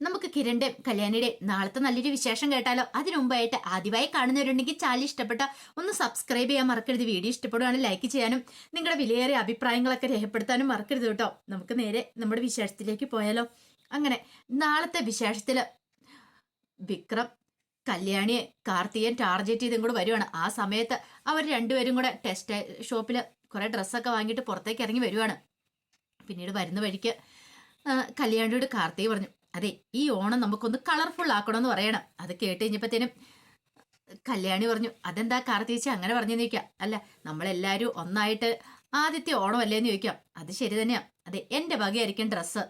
നമുക്ക് കിരണിന്റെ കല്യാണിയുടെ നാളത്തെ നല്ലൊരു വിശേഷം കേട്ടാലോ? അതിനു മുമ്പായിട്ട് ആദ്യമായി കാണുന്നവരുണ്ടെങ്കിൽ ചാനൽ ഇഷ്ടപ്പെട്ട ഒന്ന് സബ്സ്ക്രൈബ് ചെയ്യാൻ മറക്കരുത്. വീഡിയോ ഇഷ്ടപ്പെടുകയാണ് ലൈക്ക് ചെയ്യാനും നിങ്ങളുടെ വിലയേറിയ അഭിപ്രായങ്ങളൊക്കെ രേഖപ്പെടുത്താനും മറക്കരുത് കേട്ടോ. നമുക്ക് നേരെ നമ്മുടെ വിശേഷത്തിലേക്ക് പോയാലോ. അങ്ങനെ നാളത്തെ വിശേഷത്തിൽ വിക്രം കല്യാണിയെ കാർത്തികൻ ടാർഗറ്റ് ചെയ്തും കൂടെ വരുവാണ്. ആ സമയത്ത് അവർ രണ്ടുപേരും കൂടെ ടെക്സ്റ്റൈ ഷോപ്പിൽ കുറെ ഡ്രസ്സൊക്കെ വാങ്ങിയിട്ട് പുറത്തേക്ക് ഇറങ്ങി വരുവാണ്. പിന്നീട് വരുന്ന വഴിക്ക് കല്യാണിയോട് കാർത്തിക പറഞ്ഞു അതെ ഈ ഓണം നമുക്കൊന്ന് കളർഫുൾ ആക്കണമെന്ന് പറയണം. അത് കേട്ട് കഴിഞ്ഞപ്പോഴത്തേനും കല്യാണി പറഞ്ഞു അതെന്താ കാർത്തികച്ച അങ്ങനെ പറഞ്ഞു ചോദിക്കാം. അല്ല നമ്മളെല്ലാവരും ഒന്നായിട്ട് ആദ്യത്തെ ഓണം അല്ലേന്ന് ചോദിക്കാം. അത് ശരി തന്നെയാ. അതെ എന്റെ വകയായിരിക്കും ഡ്രസ്സ്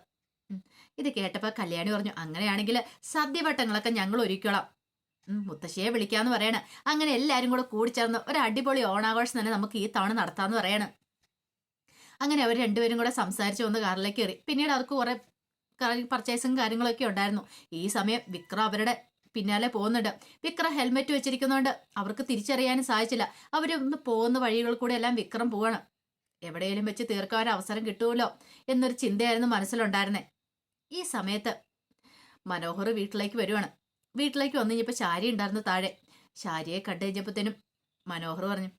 ഇത് കേട്ടപ്പോൾ കല്യാണി പറഞ്ഞു അങ്ങനെയാണെങ്കിൽ സദ്യവട്ടങ്ങളൊക്കെ ഞങ്ങൾ ഒരുക്കണം മുത്തശ്ശിയെ വിളിക്കാന്ന് പറയണ. അങ്ങനെ എല്ലാരും കൂടെ കൂടിച്ചേർന്ന് ഒരു അടിപൊളി ഓണാഘോഷം തന്നെ നമുക്ക് ഈ തവണ നടത്താന്ന് പറയണ. അങ്ങനെ അവർ രണ്ടുപേരും കൂടെ സംസാരിച്ചു വന്ന് കാറിലേക്ക് കയറി. പിന്നീട് അവർക്ക് കുറെ പർച്ചേസും കാര്യങ്ങളൊക്കെ ഉണ്ടായിരുന്നു. ഈ സമയം വിക്രം അവരുടെ പിന്നാലെ പോകുന്നുണ്ട്. വിക്രം ഹെൽമെറ്റ് വെച്ചിരിക്കുന്നതുകൊണ്ട് അവർക്ക് തിരിച്ചറിയാനും സാധിച്ചില്ല. അവർ പോകുന്ന വഴികൾ കൂടെ എല്ലാം വിക്രം പോവാണ്. എവിടെയെങ്കിലും വെച്ച് തീർക്കാൻ അവസരം കിട്ടുമല്ലോ എന്നൊരു ചിന്തയായിരുന്നു മനസ്സിലുണ്ടായിരുന്നേ. ഈ സമയത്ത് മനോഹർ വീട്ടിലേക്ക് വരുവാണ്. വീട്ടിലേക്ക് വന്നു കഴിഞ്ഞപ്പോൾ ശാരി ഉണ്ടായിരുന്നു താഴെ. ശാരിയെ കണ്ടു കഴിഞ്ഞപ്പോഴത്തേനും മനോഹർ പറഞ്ഞു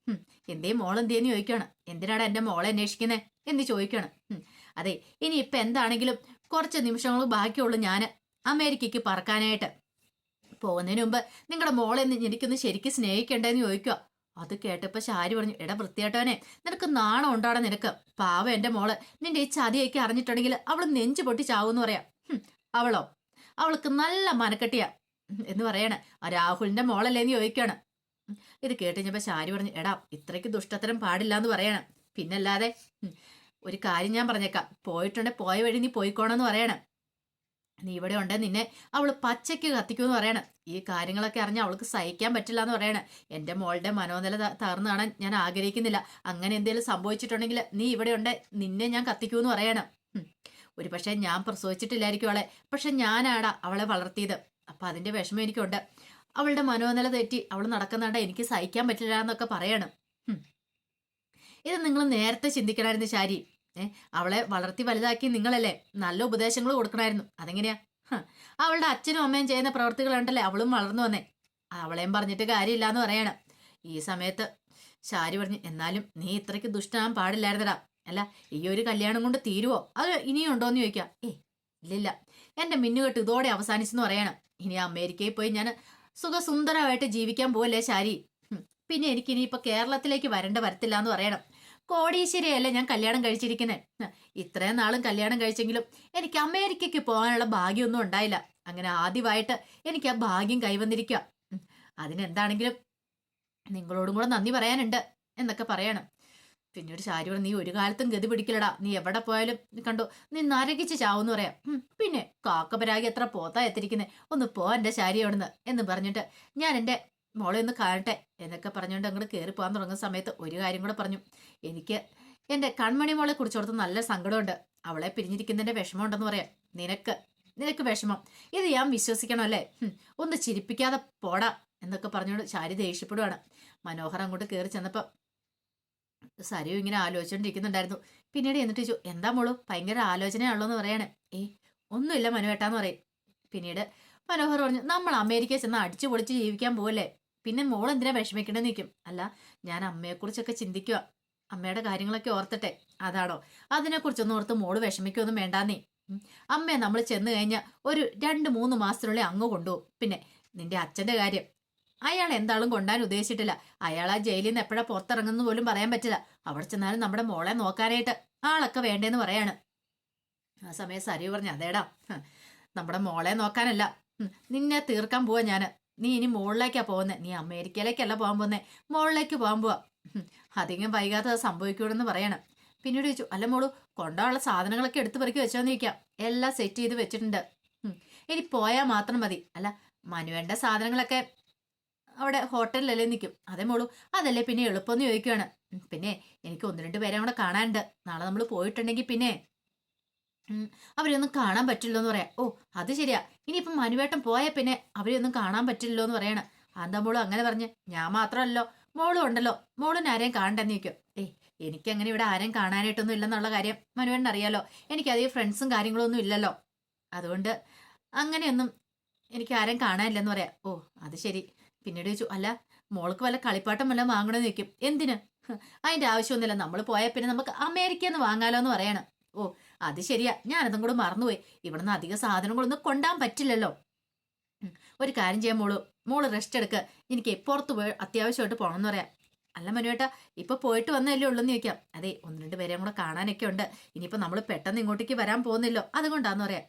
എന്തേ മോൾ എന്തേന്ന് ചോദിക്കുകയാണ് എന്തിനാണ് എന്റെ മോളെ അന്വേഷിക്കുന്നത് എന്ന് ചോദിക്കുകയാണ് അതെ ഇനി ഇപ്പം എന്താണെങ്കിലും കുറച്ച് നിമിഷങ്ങൾ ബാക്കിയുള്ളൂ ഞാൻ അമേരിക്കയ്ക്ക് പറക്കാനായിട്ട്. പോകുന്നതിന് മുമ്പ് നിങ്ങളുടെ മോളെ എനിക്കൊന്ന് ശരിക്കും സ്നേഹിക്കണ്ടേന്ന് ചോദിക്കുക അത് കേട്ടപ്പോ ശാരി പറഞ്ഞു എടാ വൃത്തിയായിട്ടവനെ നിനക്ക് നാണം ഉണ്ടാടാ നിനക്ക്? പാവ എന്റെ മോൾ നിന്റെ ഈ ചതിയൊക്കെ അറിഞ്ഞിട്ടുണ്ടെങ്കിൽ അവൾ നെഞ്ചു പൊട്ടി ചാവൂന്ന് പറയാം. അവളോ? അവൾക്ക് നല്ല മനക്കെട്ടിയാ. എന്ന് പറയാണ്. ആ രാഹുലിന്റെ മോളല്ലേന്ന് ചോദിക്കാണ്. ഇത് കേട്ടുകഴിഞ്ഞപ്പോ ശാരി പറഞ്ഞു എടാ ഇത്രയ്ക്ക് ദുഷ്ടത്തരം പാടില്ല എന്ന് പറയണം. പിന്നല്ലാതെ ഒരു കാര്യം ഞാൻ പറഞ്ഞേക്കാം. പോയിട്ടുണ്ടെ പോയ വഴി നീ പോയിക്കോണെന്ന് പറയണം. നീ ഇവിടെ ഉണ്ട് നിന്നെ അവൾ പച്ചയ്ക്ക് കത്തിക്കുമെന്ന് പറയണം. ഈ കാര്യങ്ങളൊക്കെ അറിഞ്ഞ് അവൾക്ക് സഹിക്കാൻ പറ്റില്ല എന്ന് പറയണം. എന്റെ മോളുടെ മനോനില തകർന്നു കാണാൻ ഞാൻ ആഗ്രഹിക്കുന്നില്ല. അങ്ങനെ എന്തെങ്കിലും സംഭവിച്ചിട്ടുണ്ടെങ്കിൽ നീ ഇവിടെ ഉണ്ട് നിന്നെ ഞാൻ കത്തിക്കൂന്ന് പറയണം. ഒരു പക്ഷേ ഞാൻ പ്രസവിച്ചിട്ടില്ലായിരിക്കും അവളെ. പക്ഷെ ഞാനാടാ അവളെ വളർത്തിയത്. അപ്പൊ അതിന്റെ വിഷമം എനിക്കുണ്ട്. അവളുടെ മനോനില തെറ്റി അവൾ നടക്കുന്നുണ്ട എനിക്ക് സഹിക്കാൻ പറ്റില്ല എന്നൊക്കെ പറയണം. ഇത് നിങ്ങൾ നേരത്തെ ചിന്തിക്കണമായിരുന്നു ശാരി. ഏ അവളെ വളർത്തി വലുതാക്കി നിങ്ങളല്ലേ? നല്ല ഉപദേശങ്ങൾ കൊടുക്കണമായിരുന്നു അതെങ്ങനെയാ? അവളുടെ അച്ഛനും അമ്മയും ചെയ്യുന്ന പ്രവർത്തികൾ കണ്ടല്ലേ അവളും വളർന്നു വന്നേ. അവളെയും പറഞ്ഞിട്ട് കാര്യമില്ല എന്ന് പറയണം. ഈ സമയത്ത് ശാരി പറഞ്ഞു എന്നാലും നീ ഇത്രയ്ക്ക് ദുഷ്ടനാൻ പാടില്ലായിരുന്നടാ. അല്ല ഈ ഒരു കല്യാണം കൊണ്ട് തീരുവോ? അത് ഇനിയും ഉണ്ടോ എന്ന് ചോദിക്കാം. ഏ ഇല്ലില്ല. എന്റെ മിന്നുകെട്ട് ഇതോടെ അവസാനിച്ചെന്ന് പറയണം. ഇനി അമേരിക്കയിൽ പോയി ഞാൻ സുഖസുന്ദരമായിട്ട് ജീവിക്കാൻ പോവല്ലേ ശാരി? പിന്നെ എനിക്ക് ഇനിയിപ്പോ കേരളത്തിലേക്ക് വരേണ്ട വരത്തില്ല എന്ന് പറയണം. കോടീശ്വരിയല്ലേ ഞാൻ കല്യാണം കഴിച്ചിരിക്കുന്നത് ഇത്രയും നാളും കല്യാണം കഴിച്ചെങ്കിലും എനിക്ക് അമേരിക്കയ്ക്ക് പോകാനുള്ള ഭാഗ്യമൊന്നും ഉണ്ടായില്ല. അങ്ങനെ ആദ്യമായിട്ട് എനിക്ക് ആ ഭാഗ്യം കൈവന്നിരിക്കുക അതിനെന്താണെങ്കിലും നിങ്ങളോടും കൂടെ നന്ദി പറയാനുണ്ട് എന്നൊക്കെ പറയണം. പിന്നീട് ശാരി പറഞ്ഞു നീ ഒരു കാലത്തും ഗതി പിടിക്കില്ലടാ. നീ എവിടെ പോയാലും കണ്ടു നീ നരകിച്ച് ചാവെന്ന് പറയാം. പിന്നെ കാക്കപരാഗി എത്ര പോത്താ എത്തിരിക്കുന്നേ? ഒന്ന് പോ എന്റെ ശാരി അവിടുന്ന് എന്ന് പറഞ്ഞിട്ട് ഞാൻ എന്റെ മോളെ ഒന്ന് കാണട്ടെ എന്നൊക്കെ പറഞ്ഞുകൊണ്ട് അങ്ങോട്ട് കയറി പോകാൻ തുടങ്ങുന്ന സമയത്ത് ഒരു കാര്യം കൂടെ പറഞ്ഞു. എനിക്ക് എന്റെ കൺമണി മോളെ കുറിച്ചോർത്ത് നല്ല സങ്കടമുണ്ട്. അവളെ പിരിഞ്ഞിരിക്കുന്നതിന്റെ വിഷമമുണ്ടെന്ന് പറയാം. നിനക്ക് നിനക്ക് വിഷമം. ഇത് ഞാൻ വിശ്വസിക്കണം അല്ലേ? ഒന്ന് ചിരിപ്പിക്കാതെ പോടാ എന്നൊക്കെ പറഞ്ഞുകൊണ്ട് ശാരി ദേഷ്യപ്പെടുവാണ്. മനോഹർ അങ്ങോട്ട് കയറി ചെന്നപ്പോൾ സരിയും ഇങ്ങനെ ആലോചിച്ചോണ്ടിരിക്കുന്നുണ്ടായിരുന്നു. പിന്നീട് എന്നിട്ട് ചോദിച്ചു എന്താ മോളു? ഭയങ്കര ആലോചനയാണല്ലോ എന്ന് പറയാണ്. ഏ ഒന്നുമില്ല മനുവേട്ടാന്ന് പറയും. പിന്നീട് മനോഹർ പറഞ്ഞു നമ്മൾ അമേരിക്കയിൽ ചെന്ന് അടിച്ചു പൊളിച്ച് ജീവിക്കാൻ പോവല്ലേ? പിന്നെ മോൾ എന്തിനാ വിഷമിക്കണമെന്ന് നിൽക്കും അല്ല ഞാൻ അമ്മയെക്കുറിച്ചൊക്കെ ചിന്തിക്കുക അമ്മയുടെ കാര്യങ്ങളൊക്കെ ഓർത്തട്ടെ. അതാണോ? അതിനെക്കുറിച്ചൊന്നും ഓർത്ത് മോൾ വിഷമിക്കൊന്നും വേണ്ടാന്നേ. അമ്മയെ നമ്മൾ ചെന്ന് കഴിഞ്ഞാൽ ഒരു രണ്ട് മൂന്ന് മാസത്തിനുള്ളിൽ അങ്ങ് കൊണ്ടുപോകും. പിന്നെ നിന്റെ അച്ഛന്റെ കാര്യം. അയാൾ എന്താളും കൊണ്ടാൻ ഉദ്ദേശിച്ചിട്ടില്ല. അയാൾ ആ ജയിലിൽ നിന്ന് എപ്പോഴാ പുറത്തിറങ്ങുന്നു പോലും പറയാൻ പറ്റില്ല. അവിടെ ചെന്നാലും നമ്മുടെ മോളെ നോക്കാനായിട്ട് ആളൊക്കെ വേണ്ടേന്ന് പറയാണ്. ആ സമയത്ത് സരി പറഞ്ഞു അതേടാ. നമ്മുടെ മോളെ നോക്കാനല്ല. നിന്നെ തീർക്കാൻ പോവാ ഞാൻ. നീ ഇനി മുകളിലേക്കാ പോകുന്നത് നീ അമേരിക്കയിലേക്കല്ല പോകാൻ പോകുന്നത് മുകളിലേക്ക് പോകാൻ പോവാ. അധികം വൈകാതെ അത് സംഭവിക്കൂടെന്ന് പറയണം. പിന്നീട് ചോദിച്ചു അല്ല മോളു കൊണ്ടുള്ള സാധനങ്ങളൊക്കെ എടുത്തു പെറുക്കി വെച്ചോന്ന് ചോദിക്കാം. എല്ലാം സെറ്റ് ചെയ്ത് വെച്ചിട്ടുണ്ട്. ഇനി പോയാൽ മാത്രം മതി. അല്ല മനുവേണ്ട സാധനങ്ങളൊക്കെ അവിടെ ഹോട്ടലിലല്ലേ നിൽക്കും. അതേ മോളൂ അതല്ലേ പിന്നെ എളുപ്പമെന്ന് ചോദിക്കുകയാണ് പിന്നെ എനിക്ക് ഒന്ന് രണ്ട് പേരെ കൂടെ കാണാനുണ്ട്. നാളെ നമ്മൾ പോയിട്ടുണ്ടെങ്കിൽ പിന്നെ അവരെയൊന്നും കാണാൻ പറ്റില്ലോ എന്ന് പറയാം. ഓ അത് ശരിയാ. ഇനിയിപ്പം മനുവേട്ടൻ പോയാൽ പിന്നെ അവരെയൊന്നും കാണാൻ പറ്റില്ലല്ലോ എന്ന് പറയണം. അതാ മോൾ അങ്ങനെ പറഞ്ഞ്? ഞാൻ മാത്രമല്ലോ. മോളും ഉണ്ടല്ലോ. മോളും ആരെയും കാണണ്ടെന്ന് ചോദിക്കും. ഏയ് എനിക്കങ്ങനെ ഇവിടെ ആരെയും കാണാനായിട്ടൊന്നും ഇല്ലെന്നുള്ള കാര്യം മനുവേട്ടൻ അറിയാലോ. എനിക്കധികം ഫ്രണ്ട്സും കാര്യങ്ങളൊന്നും ഇല്ലല്ലോ. അതുകൊണ്ട് അങ്ങനെയൊന്നും എനിക്ക് ആരെയും കാണാനില്ലെന്ന് പറയാം. ഓ അത് ശരി. പിന്നീട് ചോദിച്ചു അല്ല മോൾക്ക് വല്ല കളിപ്പാട്ടം വല്ല വാങ്ങണമെന്ന് ചോദിക്കും. എന്തിന്? അതിന്റെ ആവശ്യമൊന്നുമില്ല. നമ്മൾ പോയാൽ പിന്നെ നമുക്ക് അമേരിക്കയിൽ നിന്ന് വാങ്ങാലോ എന്ന് പറയണം. ഓ അത് ശരിയാ. ഞാനതും കൂടെ മറന്നുപോയി. ഇവിടുന്ന് അധിക സാധനങ്ങളൊന്നും കൊണ്ടാൻ പറ്റില്ലല്ലോ. ഒരു കാര്യം ചെയ്യാൻ മോൾ. മോൾ റെസ്റ്റ് എടുക്ക. എനിക്ക് പുറത്ത് പോയി അത്യാവശ്യമായിട്ട് പോകണമെന്ന് പറയാം. അല്ല മനുവേട്ട ഇപ്പൊ പോയിട്ട് വന്നല്ലേ ഉള്ളൂന്ന് ചോദിക്കാം. അതെ ഒന്ന് രണ്ട് പേരെയും കൂടെ കാണാനൊക്കെ ഉണ്ട്. ഇനിയിപ്പോ നമ്മൾ പെട്ടെന്ന് ഇങ്ങോട്ടേക്ക് വരാൻ പോകുന്നില്ലോ. അതുകൊണ്ടാന്ന് പറയാം.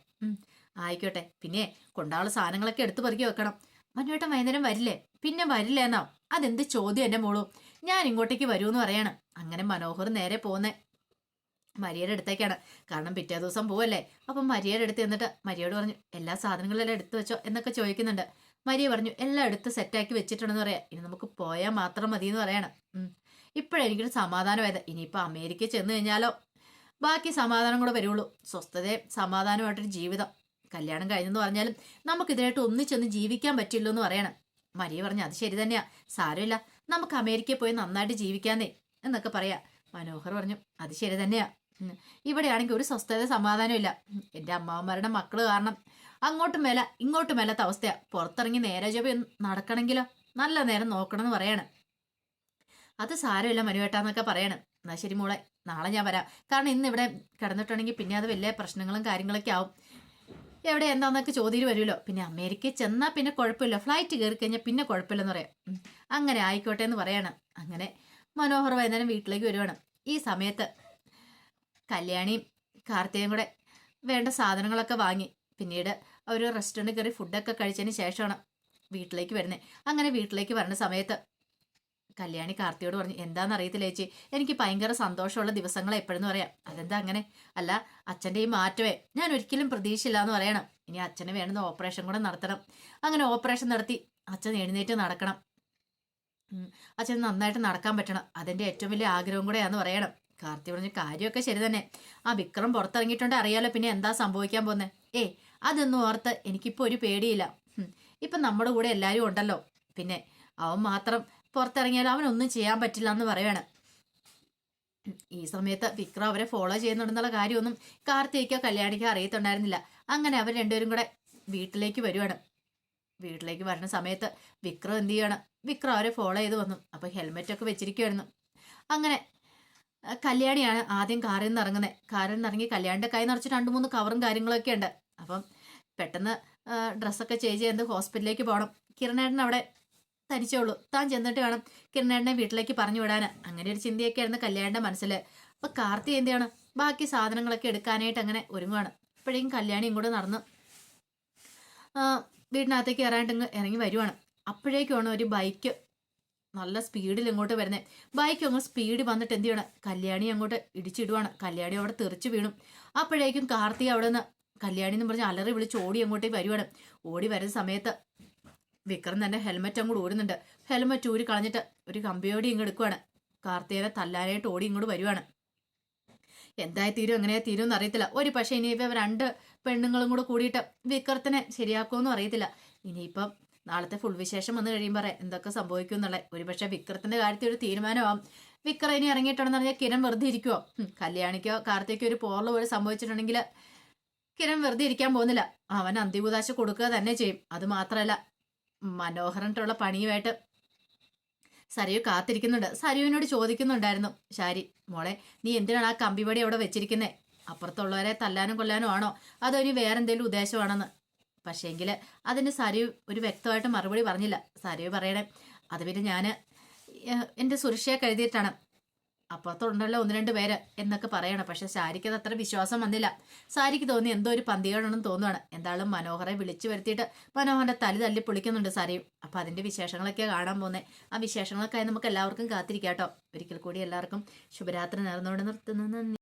ആയിക്കോട്ടെ. പിന്നെ കൊണ്ടാളുള്ള സാധനങ്ങളൊക്കെ എടുത്തു പെറുക്കി വെക്കണം. മനുവേട്ടൻ വൈകുന്നേരം വരില്ലേ? പിന്നെ വരില്ല എന്നാ അതെന്ത് ചോദ്യം എന്റെ മോളു? ഞാൻ ഇങ്ങോട്ടേക്ക് വരൂന്ന് പറയാണ്. അങ്ങനെ മനോഹർ നേരെ പോകുന്നേ മരിയയുടെ അടുത്തേക്കാണ്. കാരണം പിറ്റേ ദിവസം പോവല്ലേ? അപ്പം മരിയയുടെ അടുത്ത് എന്നിട്ട് മരിയോട് പറഞ്ഞു എല്ലാ സാധനങ്ങളെല്ലാം എടുത്തു വെച്ചോ എന്നൊക്കെ ചോദിക്കുന്നുണ്ട്. മരിയ പറഞ്ഞു എല്ലാം എടുത്ത് സെറ്റാക്കി വെച്ചിട്ടുണ്ടെന്ന് പറയാം. ഇനി നമുക്ക് പോയാൽ മാത്രം മതി എന്ന് പറയണം. ഇപ്പോഴെനിക്കൊരു സമാധാനമായത്. ഇനിയിപ്പോൾ അമേരിക്കയിൽ ചെന്ന് കഴിഞ്ഞാലോ? ബാക്കി സമാധാനം കൂടെ വരുള്ളൂ സ്വസ്ഥതയും സമാധാനമായിട്ടൊരു ജീവിതം. കല്യാണം കഴിഞ്ഞെന്ന് പറഞ്ഞാലും നമുക്കിതിനായിട്ട് ഒന്നിച്ചൊന്ന് ജീവിക്കാൻ പറ്റില്ലോ എന്ന് പറയണം. മരിയ പറഞ്ഞു അത് ശരി തന്നെയാ. സാരമില്ല. നമുക്ക് അമേരിക്കയിൽ പോയി നന്നായിട്ട് ജീവിക്കാന്നേ എന്നൊക്കെ പറയാം. മനോഹർ പറഞ്ഞു അത് ശരി തന്നെയാ. ഇവിടെയാണെങ്കിൽ ഒരു സ്വസ്ഥത സമാധാനം ഇല്ല എന്റെ അമ്മാവന്മാരുടെ മക്കൾ കാരണം അങ്ങോട്ടും മേല ഇങ്ങോട്ടും മേലാത്ത അവസ്ഥയാ. പുറത്തിറങ്ങി നേരെ ജോബി നടക്കണമെങ്കിലോ നല്ല നേരം നോക്കണം എന്ന് പറയണം. അത് സാരമില്ല മനുവേട്ടാന്നൊക്കെ പറയണം. എന്നാ ശരി മോളെ നാളെ ഞാൻ വരാം. കാരണം ഇന്ന് ഇവിടെ കിടന്നിട്ടുണ്ടെങ്കിൽ പിന്നെ അത് വലിയ പ്രശ്നങ്ങളും കാര്യങ്ങളൊക്കെ ആവും. എവിടെ എന്താന്നൊക്കെ ചോദ്യം വരുമല്ലോ. പിന്നെ അമേരിക്കയിൽ ചെന്നാൽ പിന്നെ കുഴപ്പമില്ല. ഫ്ലൈറ്റ് കയറി കഴിഞ്ഞാൽ പിന്നെ കുഴപ്പമില്ലെന്ന് പറയാം. അങ്ങനെ ആയിക്കോട്ടെ എന്ന് പറയണം. അങ്ങനെ മനോഹർ വൈകുന്നേരം വീട്ടിലേക്ക് വരുവാണ്. ഈ സമയത്ത് കല്യാണിയും കാർത്തികയും കൂടെ വേണ്ട സാധനങ്ങളൊക്കെ വാങ്ങി. പിന്നീട് അവർ റെസ്റ്റോറന്റ് കയറി ഫുഡൊക്കെ കഴിച്ചതിന് ശേഷമാണ് വീട്ടിലേക്ക് വരുന്നത് അങ്ങനെ വീട്ടിലേക്ക് വരുന്ന സമയത്ത് കല്യാണി കാർത്തിയോട് പറഞ്ഞു എന്താണെന്ന് അറിയത്തില്ല ചേച്ചി. എനിക്ക് ഭയങ്കര സന്തോഷമുള്ള ദിവസങ്ങൾ എപ്പോഴെന്ന് പറയാം. അതെന്താ അങ്ങനെ? അല്ല അച്ഛന്റെ ഈ മാറ്റമേ. ഞാൻ ഒരിക്കലും പ്രതീക്ഷയില്ല എന്ന് പറയണം. ഇനി അച്ഛന് വേണ്ടുന്ന ഓപ്പറേഷൻ കൂടെ നടത്തണം. അങ്ങനെ ഓപ്പറേഷൻ നടത്തി അച്ഛൻ എഴുന്നേറ്റ് നടക്കണം. അച്ഛൻ നന്നായിട്ട് നടക്കാൻ പറ്റണം. അതെന്റെ ഏറ്റവും വലിയ ആഗ്രഹം കൂടെയാന്ന് പറയണം. കാർത്തി പറഞ്ഞ കാര്യമൊക്കെ ശരി തന്നെ. ആ വിക്രം പുറത്തിറങ്ങിയിട്ടുണ്ട് അറിയാലോ പിന്നെ എന്താ സംഭവിക്കാൻ പോന്നെ ഏ അതൊന്നും ഓർത്ത് എനിക്കിപ്പോ ഒരു പേടിയില്ല. ഇപ്പം നമ്മുടെ കൂടെ എല്ലാരും ഉണ്ടല്ലോ. പിന്നെ അവൻ മാത്രം പുറത്തിറങ്ങിയാൽ അവനൊന്നും ചെയ്യാൻ പറ്റില്ല എന്ന് പറയാണ് ഈ സമയത്ത് വിക്രം അവരെ ഫോളോ ചെയ്യുന്നുണ്ടെന്നുള്ള കാര്യമൊന്നും കാർത്തികയ്ക്കോ കല്യാണിക്കോ അറിയത്തുണ്ടായിരുന്നില്ല. അങ്ങനെ അവർ രണ്ടുപേരും കൂടെ വീട്ടിലേക്ക് വരുവാണ്. വീട്ടിലേക്ക് വരുന്ന സമയത്ത് വിക്രം എന്ത് ചെയ്യാണ് വിക്രം അവരെ ഫോളോ ചെയ്ത് വന്നു. അപ്പൊ ഹെൽമെറ്റ് ഒക്കെ വെച്ചിരിക്കുവായിരുന്നു. അങ്ങനെ കല്യാണിയാണ് ആദ്യം കാറിൽ നിന്ന് ഇറങ്ങുന്നത് കാറിൽ നിന്ന് ഇറങ്ങി കല്യാണിന്റെ കൈ നിറച്ച് രണ്ട് മൂന്ന് കവറും കാര്യങ്ങളൊക്കെ ഉണ്ട്. അപ്പം പെട്ടെന്ന് ഡ്രസ്സൊക്കെ ചേഞ്ച് ചെയ്ത് ഹോസ്പിറ്റലിലേക്ക് പോകണം കിരണേട്ടൻ അവിടെ തനിച്ചോളൂ താൻ ചെന്നിട്ട് വേണം കിരണേട്ടനെ വീട്ടിലേക്ക് പറഞ്ഞു വിടാൻ അങ്ങനെ ഒരു ചിന്തയൊക്കെ ആയിരുന്നു കല്യാണിന്റെ മനസ്സിൽ അപ്പൊ കാർത്തി എന്തിയാണ് ബാക്കി സാധനങ്ങളൊക്കെ എടുക്കാനായിട്ട് അങ്ങനെ ഒരുങ്ങുവാണ്. ഇപ്പോഴേക്കും കല്യാണി ഇങ്ങോട്ട് നടന്ന് വീടിനകത്തേക്ക് കയറാനായിട്ട് ഇറങ്ങി വരുവാണ്. അപ്പോഴേക്കുമാണ് ഒരു ബൈക്ക് നല്ല സ്പീഡിൽ ഇങ്ങോട്ട് വരുന്നത് ബൈക്ക് അങ്ങ് സ്പീഡ് വന്നിട്ട് എന്ത് ചെയ്യണം? കല്യാണി അങ്ങോട്ട് ഇടിച്ചിടുവാണ്. കല്യാണി അവിടെ തെറിച്ച് വീണു. അപ്പോഴേക്കും കാർത്തി അവിടെ നിന്ന് കല്യാണി എന്ന് പറഞ്ഞ് അലറി വിളിച്ച് ഓടി അങ്ങോട്ടേക്ക് വരുവാണ്. ഓടി വരുന്ന സമയത്ത് വിക്രം തന്നെ ഹെൽമെറ്റ് അങ്ങോട്ട് ഊരുന്നുണ്ട് ഹെൽമെറ്റ് ഊരി കളഞ്ഞിട്ട് ഒരു കമ്പിയോടി ഇങ്ങ് എടുക്കുവാണ്. കാർത്തികനെ തല്ലാനായിട്ട് ഓടി ഇങ്ങോട്ട് വരുവാണ്. എന്തായി തീരും? എങ്ങനെ തീരും എന്ന് അറിയത്തില്ല ഒരു പക്ഷേ ഇനിയിപ്പോൾ രണ്ട് പെണ്ണുങ്ങളും കൂടെ കൂടിയിട്ട് വിക്രത്തിനെ ശരിയാക്കുമെന്നും അറിയത്തില്ല. ഇനിയിപ്പം നാളത്തെ ഫുൾ വിശേഷം വന്നു കഴിയുമ്പോൾ എന്തൊക്കെ സംഭവിക്കും എന്നുള്ളത്. ഒരുപക്ഷെ വിക്രത്തിന്റെ കാര്യത്തിൽ ഒരു തീരുമാനമാവും. വിക്രം ഇനി ഇറങ്ങിയിട്ടുണ്ടെന്ന് പറഞ്ഞാൽ കിരൺ വെറുതെ ഇരിക്കുവോ? കല്യാണിക്കോ കാർത്തിക്കോ ഒരു പോറൽ പോലെ സംഭവിച്ചിട്ടുണ്ടെങ്കിൽ കിരൺ വെറുതെ ഇരിക്കാൻ പോകുന്നില്ല. അവൻ അന്തികുദാശ കൊടുക്കുക തന്നെ ചെയ്യും. അത് മാത്രമല്ല മനോഹരനായിട്ടുള്ള പണിയുമായിട്ട് സരയു കാത്തിരിക്കുന്നുണ്ട്. സരയുവിനോട് ചോദിക്കുന്നുണ്ടായിരുന്നു ശാരി മോളെ നീ എന്തിനാണ് ആ കമ്പിപടി അവിടെ വെച്ചിരിക്കുന്നത് അപ്പുറത്തുള്ളവരെ തല്ലാനും കൊല്ലാനും ആണോ? അതോ ഇനി വേറെന്തെങ്കിലും ഉദ്ദേശമാണെന്ന്? പക്ഷേങ്കിൽ അതിന് സരയു ഒരു വ്യക്തമായിട്ട് മറുപടി പറഞ്ഞില്ല. സരയു പറയണേ അത് പിന്നെ ഞാൻ എന്റെ സുരക്ഷയെ കരുതിയിട്ടാണ്. അപ്പുറത്തുണ്ടല്ലോ ഒന്ന് രണ്ട് പേര് എന്നൊക്കെ പറയണം. പക്ഷെ സാരിക്ക് അത് അത്ര വിശ്വാസം വന്നില്ല. സാരിക്ക് തോന്നി എന്തോ ഒരു പന്തികേടാണെന്ന് തോന്നുവാണ്. എന്തായാലും മനോഹറെ വിളിച്ചു വരുത്തിയിട്ട് മനോഹറിന്റെ തലി തല്ലി പൊളിക്കുന്നുണ്ട് സാരിയും അപ്പൊ അതിന്റെ വിശേഷങ്ങളൊക്കെ കാണാൻ പോകുന്നത് ആ വിശേഷങ്ങളൊക്കെ നമുക്ക് എല്ലാവർക്കും കാത്തിരിക്കാം കേട്ടോ ഒരിക്കൽ കൂടി എല്ലാവർക്കും ശുഭരാത്രി നേർന്നുകൊണ്ട് നിർത്തുന്നു. നന്ദി.